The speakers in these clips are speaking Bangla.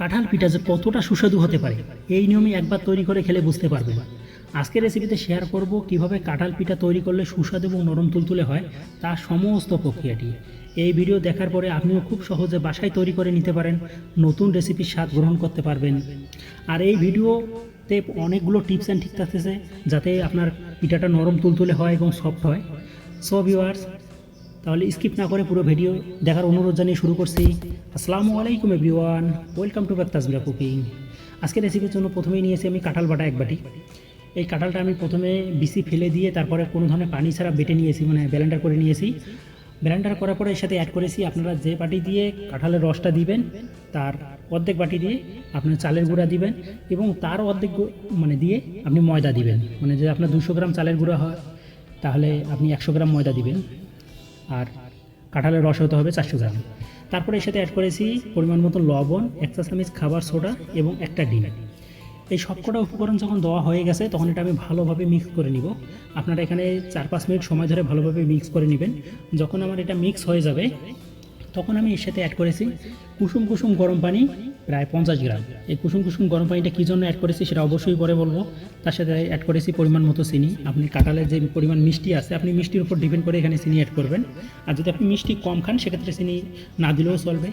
কাঁঠাল পিঠা যে কতটা সুস্বাদু হতে পারে, এই নিয়মে একবার তৈরি করে খেলে বুঝতে পারবেন আজকের রেসিপিতে শেয়ার করব কীভাবে কাঁঠাল পিঠা তৈরি করলে সুস্বাদু এবং নরম তুলতুলে হয় তার সমস্ত প্রক্রিয়াটি। এই ভিডিও দেখার পরে আপনিও খুব সহজে বাসায় তৈরি করে নিতে পারেন, নতুন রেসিপির স্বাদ গ্রহণ করতে পারবেন। আর এই ভিডিওতে অনেকগুলো টিপস অ্যান্ড ঠিক থাকতেছে, যাতে আপনার পিঠাটা নরম তুলতুলে হয় এবং সফট হয়। সো ভিউয়ার্স তাহলে স্কিপ না করে পুরো ভিডিও দেখার অনুরোধ জানিয়ে শুরু করছি। আসসালামু আলাইকুম everyone welcome to back cooking আজকে রেসিপির জন্য প্রথমেই নিয়েছি আমি কাঁঠাল বাটা এক বাটি। এই কাঁঠালটা আমি প্রথমে বিসি ফেলে দিয়ে তারপরে কোনো ধরনের পানি ছাড়া বেটে নিয়েছি মানে ব্লেন্ডার করে নিয়েছি। ব্লেন্ডার করার পরে এর সাথে অ্যাড করেছি আপনারা যে বাটি দিয়ে কাঁঠালের রসটা দিবেন, তার অর্ধেক বাটি দিয়ে আপনার চালের গুঁড়া দিবেন এবং তার অর্ধেক মানে দিয়ে আপনি ময়দা দিবেন। মানে যে আপনার দুশো গ্রাম চালের গুঁড়া হয়, তাহলে আপনি একশো গ্রাম ময়দা দিবেন। আর কাঁঠালের রস হতে হবে চারশো গ্রাম। তারপরে এর সাথে অ্যাড করেছি পরিমাণ মতো লবণ, এক চা খাবার সোডা এবং একটা ডিম। এই সবকটা উপকরণ যখন দেওয়া হয়ে গেছে, তখন এটা আমি ভালোভাবে মিক্স করে নিব। আপনারা এখানে চার পাঁচ মিনিট সময় ধরে ভালোভাবে মিক্স করে নেবেন। যখন আমার এটা মিক্স হয়ে যাবে, তখন আমি এর সাথে অ্যাড করেছি কুসুম কুসুম গরম পানি প্রায় পঞ্চাশ গ্রাম। এই কুসুম কুসুম গরম পানিটা কী জন্য অ্যাড করেছি সেটা অবশ্যই পরে বলব। তার সাথে অ্যাড করেছি পরিমাণ মতো চিনি। আপনি কাঁঠালের যে পরিমাণ মিষ্টি আছে, আপনি মিষ্টির উপর ডিপেন্ড করে এখানে চিনি অ্যাড করবেন। আর যদি আপনি মিষ্টি কম খান, সেক্ষেত্রে চিনি না দিলেও চলবে।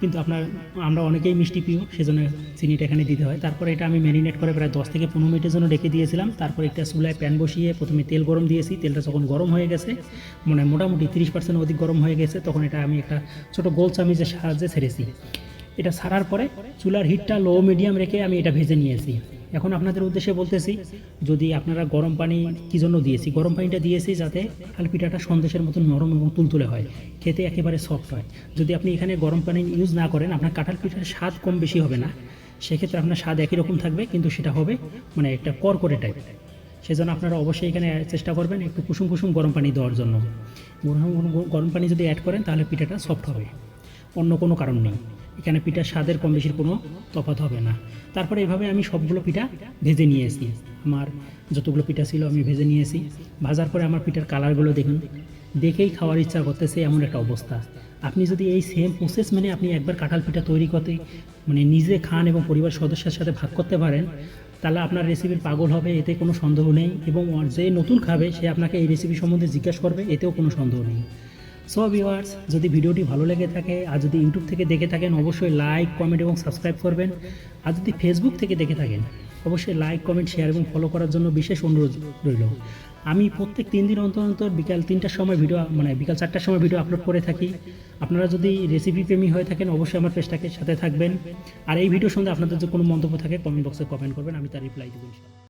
কিন্তু আপনার, আমরা অনেকেই মিষ্টি পিও সেজন্য চিনিটা এখানে দিতে হয়। তারপরে এটা আমি ম্যারিনেট করে প্রায় দশ থেকে পনেরো মিনিটের জন্য রেখে দিয়েছিলাম। তারপর একটা চুলায় প্যান বসিয়ে প্রথমে তেল গরম দিয়েছি। তেলটা যখন গরম হয়ে গেছে মানে মোটামুটি তিরিশ পার্সেন্ট অধিক গরম হয়ে গেছে, তখন এটা আমি একটা ছোটো গোল চামিচের সাহায্যে ছেড়েছি। এটা ছাড়ার পরে চুলার হিটটা লো মিডিয়াম রেখে আমি এটা ভেজে নিয়েছি। এখন আপনাদের উদ্দেশ্যে বলতেছি, যদি আপনারা গরম পানি কী জন্য দিয়েছি? গরম পানিটা দিয়েছি যাতে কাল পিঠাটা সন্দেশের মতো নরম এবং তুলতুলে হয়, খেতে একেবারে সফট হয়। যদি আপনি এখানে গরম পানি ইউজ না করেন, আপনার কাঁঠাল পিঠার স্বাদ কম বেশি হবে না। সেক্ষেত্রে আপনার স্বাদ একই রকম থাকবে, কিন্তু সেটা হবে মানে একটা করকরে টাইপ সেজন্য আপনারা অবশ্যই এখানে চেষ্টা করবেন একটু কুসুম কুসুম গরম পানি দেওয়ার জন্য। গরম গরম পানি যদি অ্যাড করেন, তাহলে পিঠাটা সফট হবে। অন্য কোনো কারণ নেই। এখানে পিঠার স্বাদের কম বেশির কোনো তফাৎ হবে না। তারপরে এভাবে আমি সবগুলো পিঠা ভেজে নিয়েছি। আমার যতগুলো পিঠা ছিল আমি ভেজে নিয়ে নিয়েছি। ভাজার পরে আমার পিঠার কালারগুলো দেখুন। দেখেই খাওয়ার ইচ্ছা করতেছে এমন একটা অবস্থা। আপনি যদি এই সেম প্রসেস মানে আপনি একবার কাঁঠাল পিঠা তৈরি করতে মানে নিজে খান এবং পরিবার সদস্যের সাথে ভাগ করতে পারেন, তাহলে আপনার রেসিপির পাগল হবে, এতে কোনো সন্দেহ নেই এবং যে নতুন খাবে, সে আপনাকে এই রেসিপি সম্বন্ধে জিজ্ঞাসা করবে, এতেও কোনো সন্দেহ নেই। সো ভিউয়ার্স যদি ভিডিওটি ভালো লেগে থাকে, আর যদি ইউটিউব থেকে দেখে থাকেন, অবশ্যই লাইক কমেন্ট এবং সাবস্ক্রাইব করবেন। আর যদি ফেসবুক থেকে দেখে থাকেন, অবশ্যই লাইক কমেন্ট শেয়ার এবং ফলো করার জন্য বিশেষ অনুরোধ রইল। আমি প্রত্যেক তিন দিন অন্তর অন্তর বিকাল তিনটার সময় ভিডিও মানে বিকাল চারটার সময় ভিডিও আপলোড করে থাকি। আপনারা যদি রেসিপি প্রেমী হয়ে থাকেন, অবশ্যই আমার পেজটাকে সাথে থাকবেন। আর এই ভিডিও সঙ্গে আপনাদের যদি কোনো মন্তব্য থাকে কমেন্ট বক্সে কমেন্ট করবেন, আমি তার রিপ্লাই দেবো।